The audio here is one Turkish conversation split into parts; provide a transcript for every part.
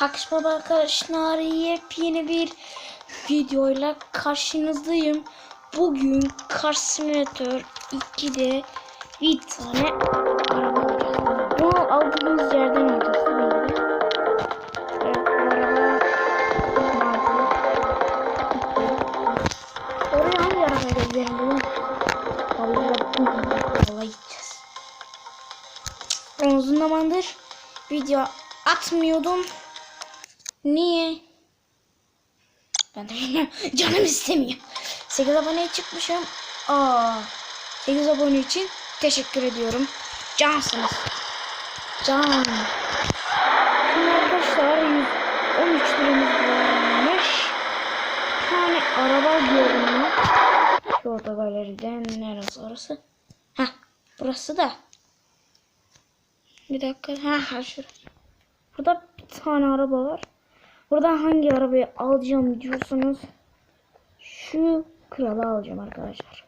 Merhaba arkadaşlar. Yepyeni bir videoyla karşınızdayım. Bugün Car Simulator 2'de bir tane araba alacağız. Bunu aldığımız yerden alacağız. Oraya hangi arabayla gidelim bunu? Vallahi yola gideceğiz. Ben uzun zamandır video atmıyordum. Niye? Ben de bilmiyorum. Canım istemiyor. 8 aboneye çıkmışım. Aa, 8 abone için teşekkür ediyorum. Cansınız. Can. Şimdi arkadaşlar 113 liramız varmış. Bir tane araba gördüm ben. Şu otogaleriden neresi orası? Heh, burası da. Bir dakika. Ha, ha şurası. Burada bir tane araba var. Buradan hangi arabayı alacağım diyorsanız şu kralı alacağım arkadaşlar.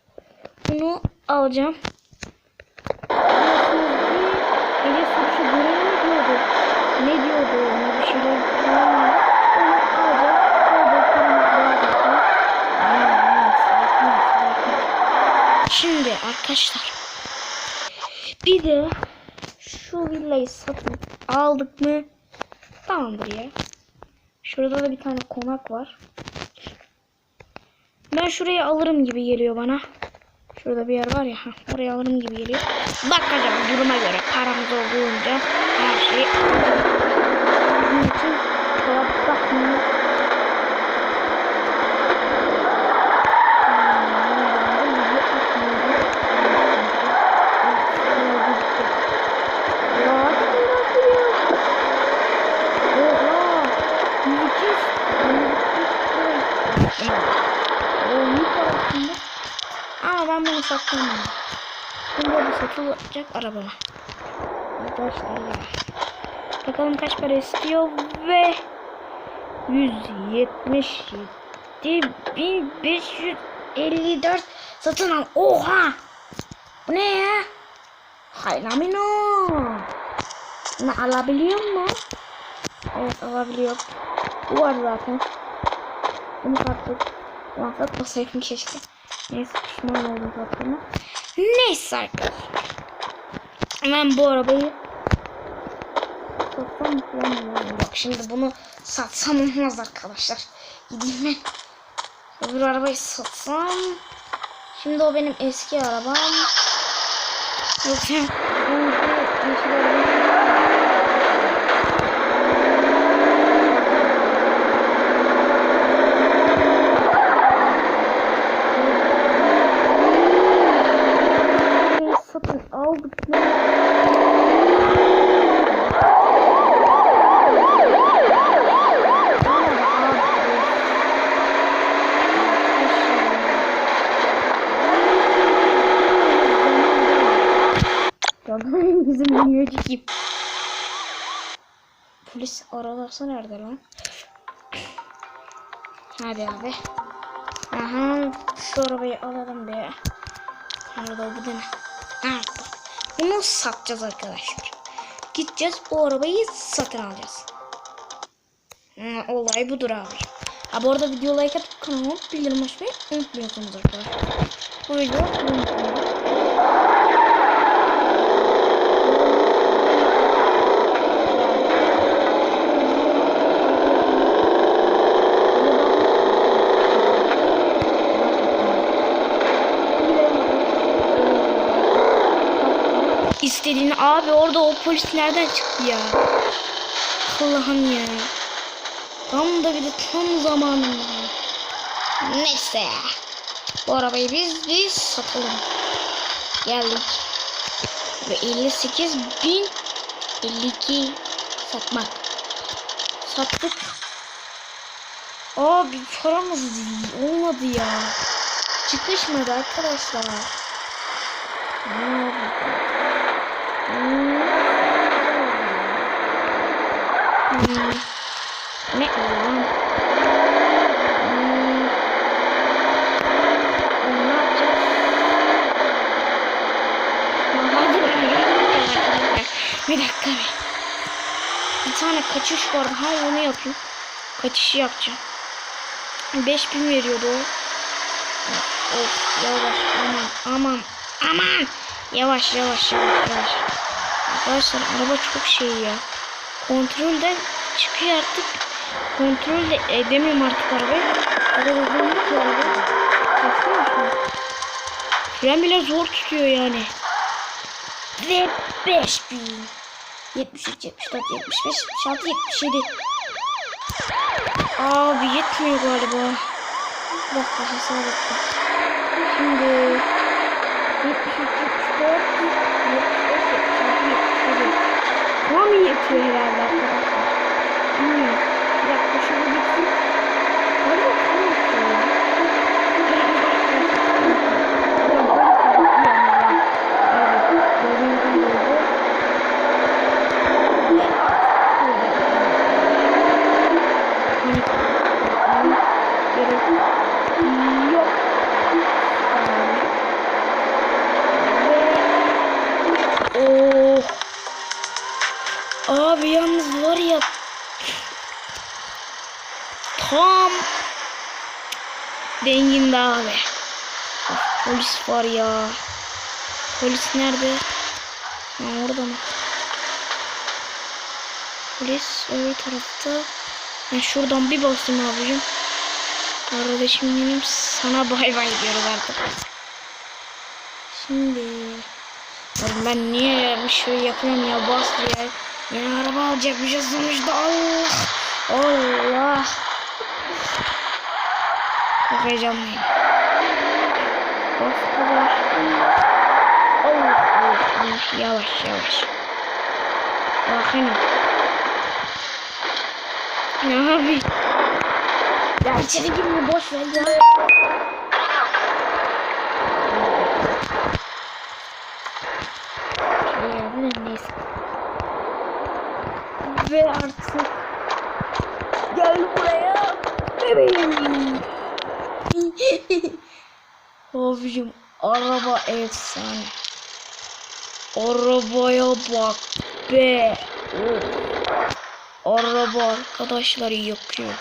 Bunu alacağım. Ele sürüşü görev diyordu? Ne diyordu? Ne bir şeyler sakin. Şimdi arkadaşlar bir de şu villayı satın aldık mı tamamdır ya. Şurada da bir tane konak var. Ben şurayı alırım gibi geliyor bana. Şurada bir yer var ya. heh, Oraya alırım gibi geliyor. Bakacağım duruma göre. Paramız olduğunca her şeyi alırım. Bunun için bakmayın. Ama ben bunu saklamam. Satılacak arabama. Arkadaşlar ya. Bakalım kaç para istiyor ve 177.554 satın al. Oha! Bu ne ya? Haylamino. Ne alabiliyor mu? Evet alabiliyor. Bu var zaten. Bunu sattık. Ulan satmasaydım keşke. Neyse pişman oldum sattığıma. Neyse arkadaşlar. Hemen bu arabayı satsam. Bak şimdi bunu satsam olmaz arkadaşlar. Gideyim ben. Öbür arabayı satsam. Şimdi o benim eski arabam. Yoksa ben şu yeşil arabayı satın aldık mı? Ki. Polis aralarsa nerede lan? Hadi abi. Aha şu arabayı alalım be. Nerede o bu da ne? Ha, bu. Bunu satacağız arkadaşlar. Gideceğiz bu arabayı satın alacağız. Ha, olay budur abi. Ha bu arada video like atıp kanalıma bildirim açmayı unutmuyorsunuz arkadaşlar. Bu video unutmayın. İstediğini abi orada o polis nereden çıktı ya? Allah'ım ya. Tam da bir de tam zamanında. Neyse. Bu arabayı biz biz satalım. Geldik. Ve 58 bin 52 satmak. Sattık. Abi paramız olmadı ya. Çıkışmadı arkadaşlar. Ne oldu? Ne. Bir dakika be. tane kaçış vardı. Ha onu yapayım. Kaçışı yapacağım. 5000 veriyordu o. Of yavaş aman aman aman. Yavaş yavaş yavaş yavaş. Arkadaşlar araba çok şey ya. Kontrolden çıkıyor artık. Kontrol de edemiyorum artık arabayı. O kadar hızlandı ki araba. Baksana şuna. Fren bile zor tutuyor yani. Ve 5000. 73, 74, 75, 76, 77. Abi yetmiyor galiba. Bir dakika hesap ettim. Şimdi 73, 74, 75, 76, 77. Tam yetiyor herhalde arkadaşlar. Bilmiyorum. Bir dakika şunu bitsin. Galiba tam yetiyor ya. Var ya tam denginde abi. Polis var ya. Polis nerede? Ha, orada mı? Polis öbür tarafta. Ben şuradan bir basayım abicim. Kardeşim benim sana bay bay diyoruz artık. Şimdi ben niye bir şey yapıyorum ya bas diye. Yeni araba alacakmışız sonuçta Allah. Allah. Çok heyecanlıyım. Bas kadar. Allah Allah Allah. Yavaş yavaş. Bakın. Ya abi. Ya içeri girme boş ver ya. Şöyle yapalım, neyse. Ve artık gel buraya bebeğim. Abicim araba efsane. Arabaya bak be. Of. Araba arkadaşlar yakıyor.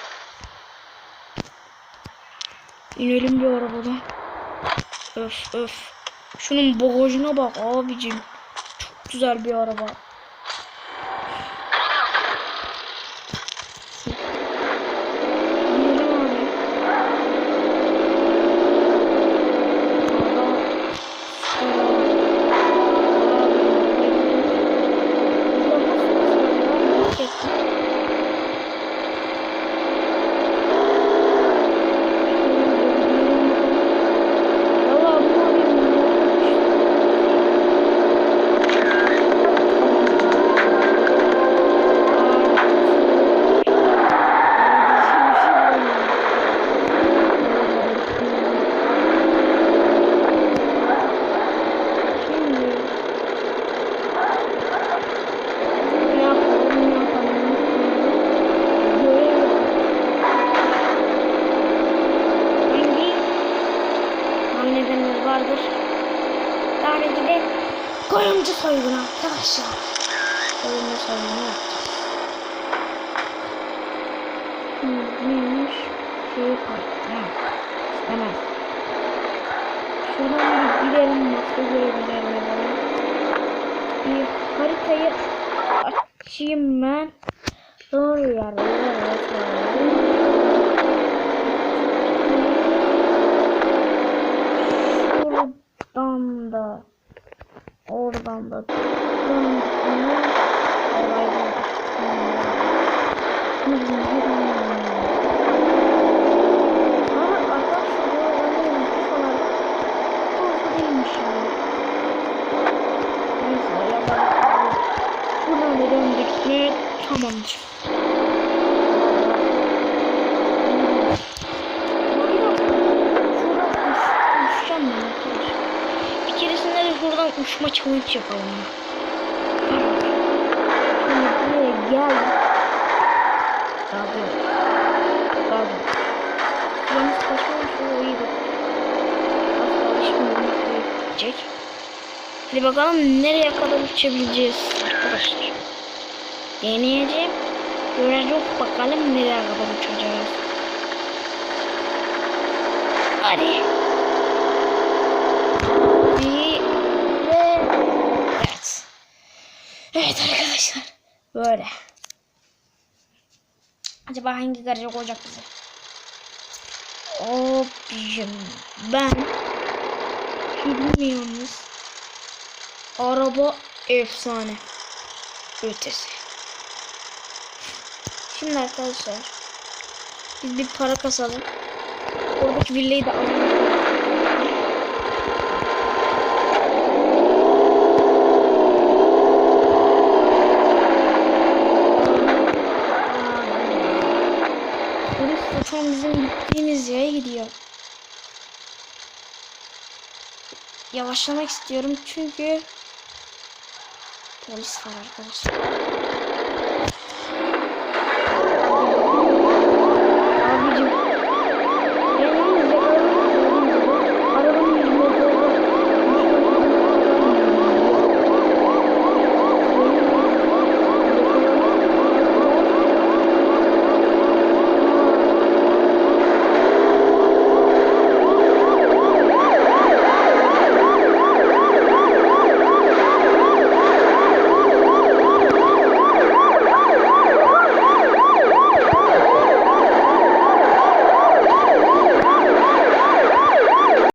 İnelim bir arabadan. Öf öf. Şunun bagajına bak abicim. Çok güzel bir araba. İnelim abi. Şimdi ne yapalım, ne yapalım? Görev hangi hamlelerimiz vardır? Tarihi de koyuncu soygunu arkadaşlar. Koyuncu soygunu yapacağız. Şimdi neymiş? Şeyi park. Hemen. Şuradan bir gidelim maske görevlerine falan. Bir haritayı açayım ben. Doğru yerlere Şuradan da oradan da tamamdır. Bir keresinde de uçma challenge yapalım. Geldim. Gazi. Gazi. Yalnız kaçmamış o iyi bak. Çek. Hadi bakalım nereye kadar uçabileceğiz arkadaşlar. Deneyeceğim. Göreceğiz bakalım nereye kadar uçacağız. Hadi. Evet. Evet arkadaşlar. Böyle. Acaba hangi garaja koyacak bizi? Abicim ben bilmiyorsunuz. Araba efsane. Ötesi. Şimdi arkadaşlar biz bir para kasalım. Oradaki villayı da alalım. Polis de tam bizim gittiğimiz yere gidiyor. Yavaşlamak istiyorum çünkü polis var arkadaşlar.